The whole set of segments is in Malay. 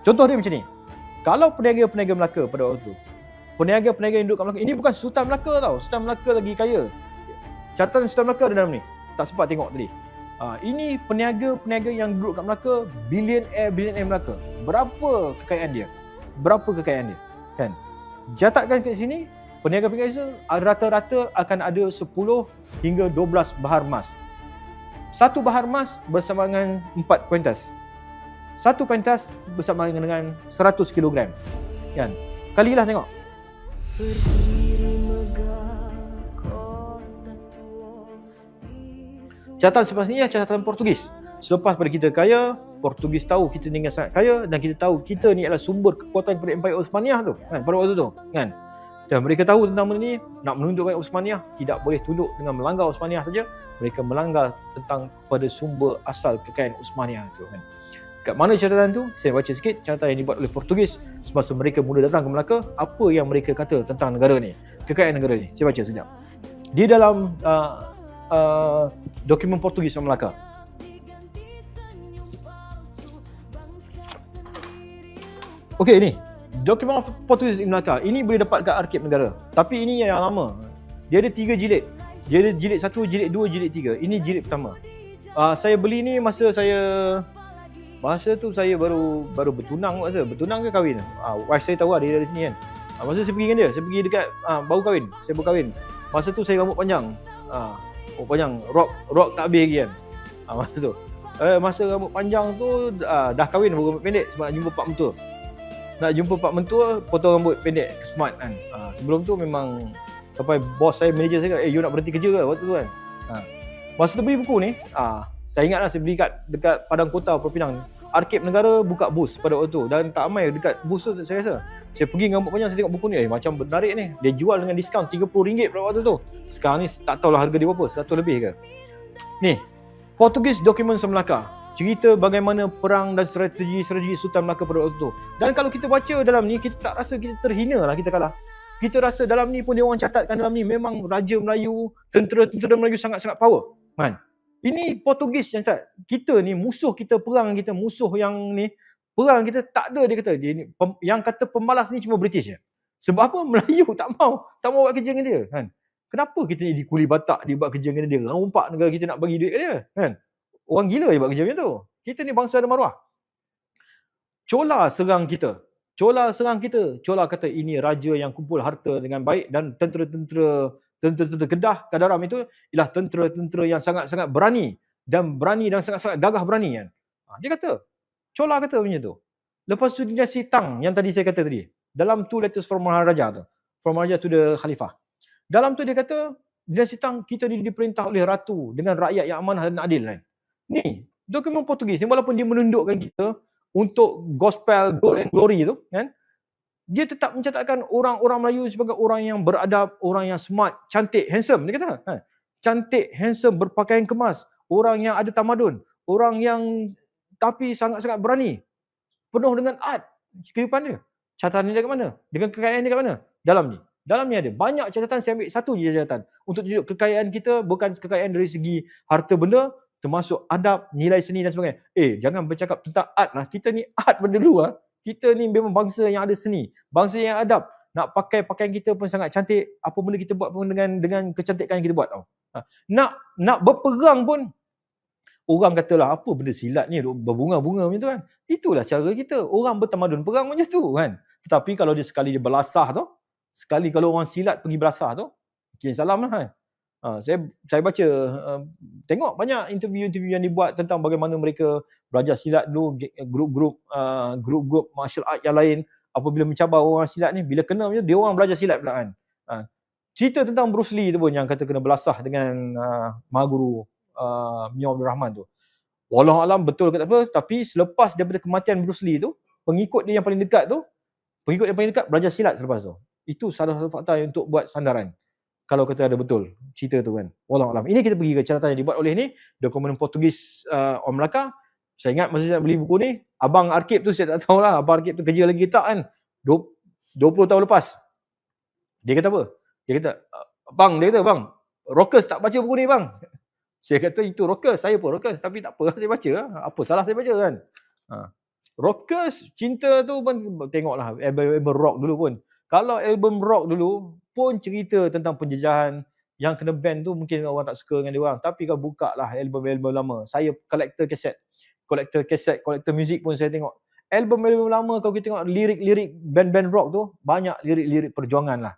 Contoh dia macam ni. Kalau peniaga-peniaga Melaka pada waktu tu, peniaga-peniaga yang duduk kat Melaka, ini bukan Sultan Melaka tau. Sultan Melaka lagi kaya. Catatan Sultan Melaka ada dalam ni. Tak sempat tengok tadi. Uh, ini peniaga-peniaga yang duduk kat Melaka, billionaire billionaire Melaka. Berapa kekayaan dia? Berapa kekayaan dia? Kan? Catatkan kat sini, peniaga-peniaga rata-rata akan ada 10 hingga 12 bahar emas. Satu bahar emas bersama dengan 4 kuintas. Satu kuintas bersama dengan 100 kg. Kan? Kalilah tengok. Catatan selepas ni adalah catatan Portugis. Selepas pada kita kaya, Portugis tahu kita ni sangat kaya dan kita tahu kita ni adalah sumber kekuatan pada Empire Osmaniyah tu kan pada waktu tu kan. Dan mereka tahu tentang benda ni, nak menundukkan Osmaniyah tidak boleh tunduk dengan melanggar Osmaniyah saja, mereka melanggar tentang pada sumber asal kekayaan Osmaniyah tu kan. Kat mana catatan tu? Saya baca sikit catatan yang dibuat oleh Portugis semasa mereka mula datang ke Melaka, apa yang mereka kata tentang negara ni, kekayaan negara ni. Saya baca sekejap. Di dalam uh, uh, dokumen Portugis orang Melaka. Okey ni. Dokumen Portugis di Melaka. Ini boleh dapat kat Arkib Negara. Tapi ini yang lama. Dia ada tiga jilid. Dia ada jilid satu, jilid dua, jilid tiga. Ini jilid pertama. Uh, saya beli ni masa saya masa tu saya baru baru bertunang masa bertunang ke kahwin. Ah uh, wife saya tahu lah dia dari sini kan. Uh, masa saya pergi dengan dia, saya pergi dekat uh, baru kahwin. Saya baru kahwin. Masa tu saya rambut panjang. Ah uh, Oh panjang rock rock tak habis lagi kan. Ha, masa tu. Eh masa rambut panjang tu uh, dah kahwin baru rambut pendek sebab nak jumpa pak mentua. Nak jumpa pak mentua potong rambut pendek smart kan. Uh, sebelum tu memang sampai bos saya manager saya kata, "Eh you nak berhenti kerja ke waktu tu kan?" Ha. Masa tu beli buku ni, ah uh, saya ingatlah saya beli kat dekat Padang Kota Pulau Pinang. Negara buka bus pada waktu tu dan tak ramai dekat bus tu saya rasa. Saya pergi dengan rambut panjang saya tengok buku ni eh macam menarik ni. Dia jual dengan diskaun RM30 pada waktu tu. Sekarang ni tak tahulah harga dia berapa, 100 lebih ke. Ni. Portugis Dokumen Melaka. Cerita bagaimana perang dan strategi-strategi Sultan Melaka pada waktu tu. Dan kalau kita baca dalam ni kita tak rasa kita terhina lah kita kalah. Kita rasa dalam ni pun dia orang catatkan dalam ni memang Raja Melayu, tentera-tentera Melayu sangat-sangat power. Kan? Ini Portugis yang tak. Kita ni musuh kita perang kita musuh yang ni perang kita tak ada dia kata dia ni pem, yang kata pemalas ni cuma British je. Sebab apa Melayu tak mau tak mau buat kerja dengan dia kan. Kenapa kita ni dikuli Batak dia buat kerja dengan dia rompak negara kita nak bagi duit ke dia kan. Orang gila je buat kerja macam tu. Kita ni bangsa ada maruah. Cola serang kita. Cola serang kita. Cola kata ini raja yang kumpul harta dengan baik dan tentera-tentera tentera-tentera Kedah, Kadaram itu ialah tentera-tentera yang sangat-sangat berani dan berani dan sangat-sangat gagah berani kan. Ha, dia kata, Chola kata macam tu. Lepas tu dia Tang yang tadi saya kata tadi. Dalam two letters from Maharaja tu. From Maharaja to the Khalifah. Dalam tu dia kata, dinasti Tang kita diperintah oleh ratu dengan rakyat yang amanah dan adil kan. Ni, dokumen Portugis ni walaupun dia menundukkan kita untuk gospel gold and glory tu kan dia tetap mencatatkan orang-orang Melayu sebagai orang yang beradab, orang yang smart, cantik, handsome. Dia kata, ha, cantik, handsome, berpakaian kemas, orang yang ada tamadun, orang yang tapi sangat-sangat berani, penuh dengan art kehidupan dia. Catatan dia kat mana? Dengan kekayaan dia kat mana? Dalam ni. Dalam ni ada banyak catatan saya ambil satu je catatan untuk tunjuk kekayaan kita bukan kekayaan dari segi harta benda termasuk adab, nilai seni dan sebagainya. Eh, jangan bercakap tentang art lah. Kita ni art benda dulu lah. Kita ni memang bangsa yang ada seni, bangsa yang adab. Nak pakai pakaian kita pun sangat cantik. Apa benda kita buat pun dengan dengan kecantikan yang kita buat tau. Ha. Nak nak berperang pun orang katalah apa benda silat ni berbunga-bunga macam tu kan. Itulah cara kita. Orang bertamadun perang macam tu kan. Tetapi kalau dia sekali dia belasah tu, sekali kalau orang silat pergi belasah tu, kian salam lah kan. Uh, saya saya baca uh, tengok banyak interview-interview yang dibuat tentang bagaimana mereka belajar silat dulu grup-grup uh, grup-grup martial art yang lain apabila mencabar orang silat ni bila kena dia orang belajar silat pula kan. Uh, cerita tentang Bruce Lee tu pun yang kata kena belasah dengan uh, mahaguru uh, Mia Abdul Rahman tu. Wallah alam betul ke tak apa tapi selepas daripada kematian Bruce Lee tu pengikut dia yang paling dekat tu pengikut yang paling dekat belajar silat selepas tu. Itu salah satu fakta untuk buat sandaran kalau kata ada betul cerita tu kan. Wallah alam. Ini kita pergi ke catatan yang dibuat oleh ni dokumen Portugis uh, Om Melaka. Saya ingat masa saya beli buku ni, abang Arkib tu saya tak tahu lah. Abang Arkib tu kerja lagi tak kan. 20 tahun lepas. Dia kata apa? Dia kata, bang, dia kata, bang, Rockers tak baca buku ni bang. Saya kata itu Rockers, saya pun Rockers. Tapi tak apa, saya baca. Apa salah saya baca kan? Ha. rockers cinta tu pun tengoklah album-album rock dulu pun. Kalau album rock dulu pun cerita tentang penjejahan yang kena ban tu mungkin orang tak suka dengan dia orang. Tapi kau buka lah album-album lama. Saya collector kaset. Collector kaset, collector music pun saya tengok. Album-album lama kalau kita tengok lirik-lirik band-band rock tu banyak lirik-lirik perjuangan lah.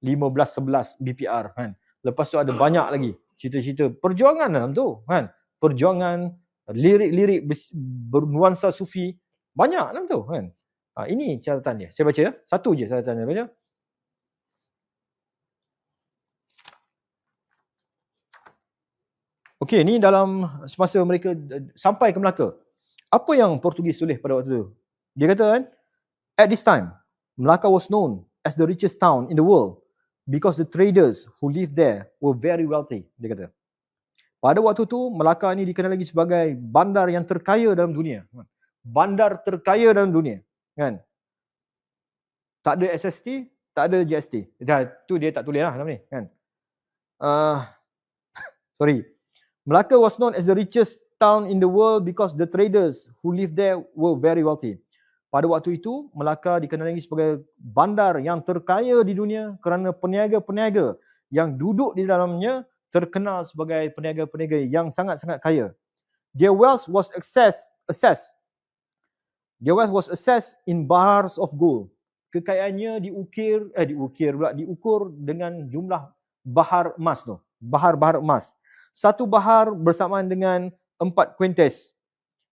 15-11 BPR kan. Lepas tu ada banyak lagi cerita-cerita perjuangan dalam tu kan. Perjuangan, lirik-lirik bernuansa sufi banyak dalam tu kan. Ha, ini catatan dia. Saya baca. Satu je catatan dia baca. Okey, ni dalam semasa mereka sampai ke Melaka. Apa yang Portugis tulis pada waktu tu? Dia kata kan, at this time, Melaka was known as the richest town in the world because the traders who lived there were very wealthy, dia kata. Pada waktu tu, Melaka ni dikenal lagi sebagai bandar yang terkaya dalam dunia. Bandar terkaya dalam dunia. Kan? Tak ada SST, tak ada GST. Dah, tu dia tak tulis lah dalam ni. Kan? Uh, sorry. Melaka was known as the richest town in the world because the traders who lived there were very wealthy. Pada waktu itu, Melaka dikenali sebagai bandar yang terkaya di dunia kerana peniaga-peniaga yang duduk di dalamnya terkenal sebagai peniaga-peniaga yang sangat-sangat kaya. Their wealth was assessed, assessed. Wealth was assessed in bars of gold. Kekayaannya diukir, eh diukir pula, diukur dengan jumlah bahar emas tu. Bahar-bahar emas satu bahar bersamaan dengan empat kuintes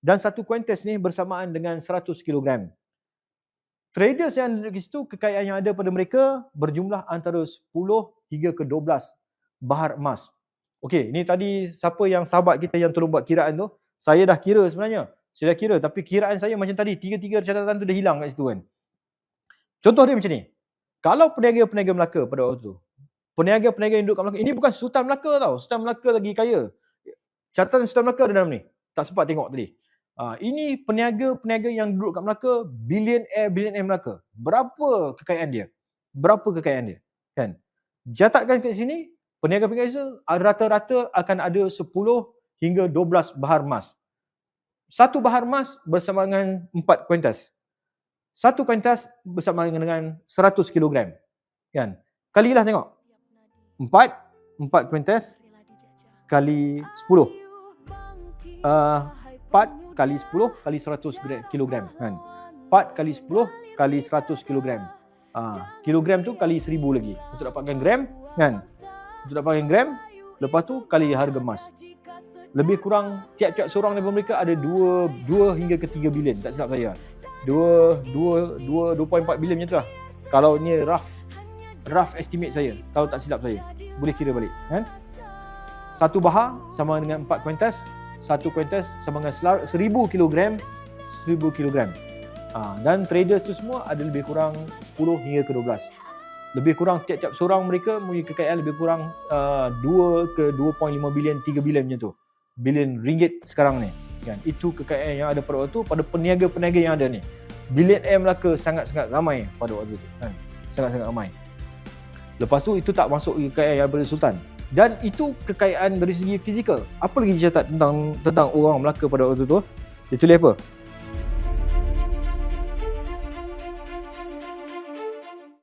dan satu kuintes ni bersamaan dengan 100 kilogram. Traders yang ada di situ, kekayaan yang ada pada mereka berjumlah antara 10 hingga ke 12 bahar emas. Okey, ni tadi siapa yang sahabat kita yang tolong buat kiraan tu, saya dah kira sebenarnya. Saya dah kira tapi kiraan saya macam tadi, tiga-tiga catatan tu dah hilang kat situ kan. Contoh dia macam ni. Kalau peniaga-peniaga Melaka pada waktu tu, peniaga-peniaga yang duduk kat Melaka. Ini bukan Sultan Melaka tau. Sultan Melaka lagi kaya. Catatan Sultan Melaka ada dalam ni. Tak sempat tengok tadi. Ha, ini peniaga-peniaga yang duduk kat Melaka, billionaire billionaire Melaka. Berapa kekayaan dia? Berapa kekayaan dia? Kan? Jatakkan kat sini, peniaga-peniaga rata-rata akan ada 10 hingga 12 bahar emas. Satu bahar emas bersama dengan 4 kuintas. Satu kuintas bersama dengan 100 kilogram. Kan? Kalilah tengok empat empat kuintes kali sepuluh uh, empat kali sepuluh kali seratus kilogram kan empat kali sepuluh kali seratus kilogram uh, kilogram tu kali seribu lagi untuk dapatkan gram kan untuk dapatkan gram lepas tu kali harga emas lebih kurang tiap-tiap seorang daripada mereka ada 2 2 hingga ke 3 bilion tak silap saya. 2 2 2 2.4 bilion macam tu lah. Kalau ni rough rough estimate saya kalau tak silap saya boleh kira balik kan? Satu bahar sama dengan empat kuintas satu kuintas sama dengan seribu kilogram seribu kilogram. Ha, dan traders tu semua ada lebih kurang 10 hingga ke 12 lebih kurang tiap-tiap seorang mereka mempunyai kekayaan lebih kurang uh, 2 ke 2.5 bilion 3 bilion macam tu bilion ringgit sekarang ni kan itu kekayaan yang ada pada waktu tu pada peniaga-peniaga yang ada ni bilion M Melaka sangat-sangat ramai pada waktu tu kan sangat-sangat ramai Lepas tu itu tak masuk kekayaan yang daripada Sultan. Dan itu kekayaan dari segi fizikal. Apa lagi dia catat tentang tentang orang Melaka pada waktu tu? Dia tulis apa?